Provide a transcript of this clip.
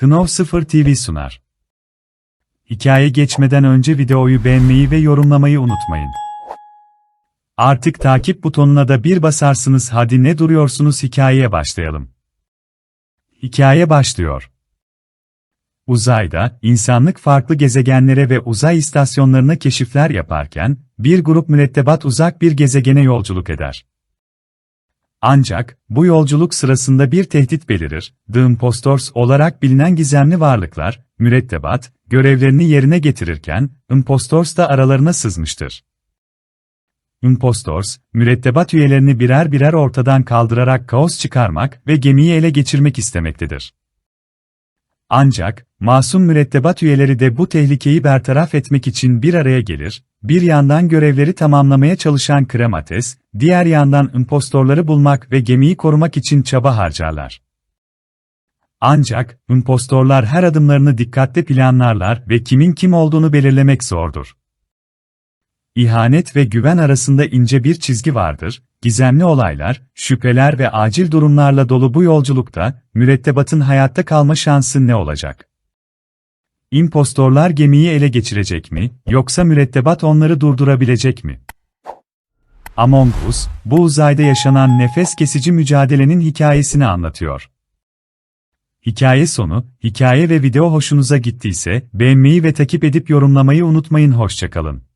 Knov 0 TV sunar. Hikaye geçmeden önce videoyu beğenmeyi ve yorumlamayı unutmayın. Artık takip butonuna da bir basarsınız hadi ne duruyorsunuz hikayeye başlayalım. Hikaye başlıyor. Uzayda, insanlık farklı gezegenlere ve uzay istasyonlarına keşifler yaparken, bir grup mürettebat uzak bir gezegene yolculuk eder. Ancak, bu yolculuk sırasında bir tehdit belirir, The Impostors olarak bilinen gizemli varlıklar, mürettebat, görevlerini yerine getirirken, Impostors da aralarına sızmıştır. Impostors, mürettebat üyelerini birer birer ortadan kaldırarak kaos çıkarmak ve gemiyi ele geçirmek istemektedir. Ancak, masum mürettebat üyeleri de bu tehlikeyi bertaraf etmek için bir araya gelir, bir yandan görevleri tamamlamaya çalışan Kremates, diğer yandan impostorları bulmak ve gemiyi korumak için çaba harcarlar. Ancak, impostorlar her adımlarını dikkatle planlarlar ve kimin kim olduğunu belirlemek zordur. İhanet ve güven arasında ince bir çizgi vardır, gizemli olaylar, şüpheler ve acil durumlarla dolu bu yolculukta, mürettebatın hayatta kalma şansı ne olacak? İmpostorlar gemiyi ele geçirecek mi, yoksa mürettebat onları durdurabilecek mi? Among Us, bu uzayda yaşanan nefes kesici mücadelenin hikayesini anlatıyor. Hikaye sonu, hikaye ve video hoşunuza gittiyse, beğenmeyi ve takip edip yorumlamayı unutmayın hoşçakalın.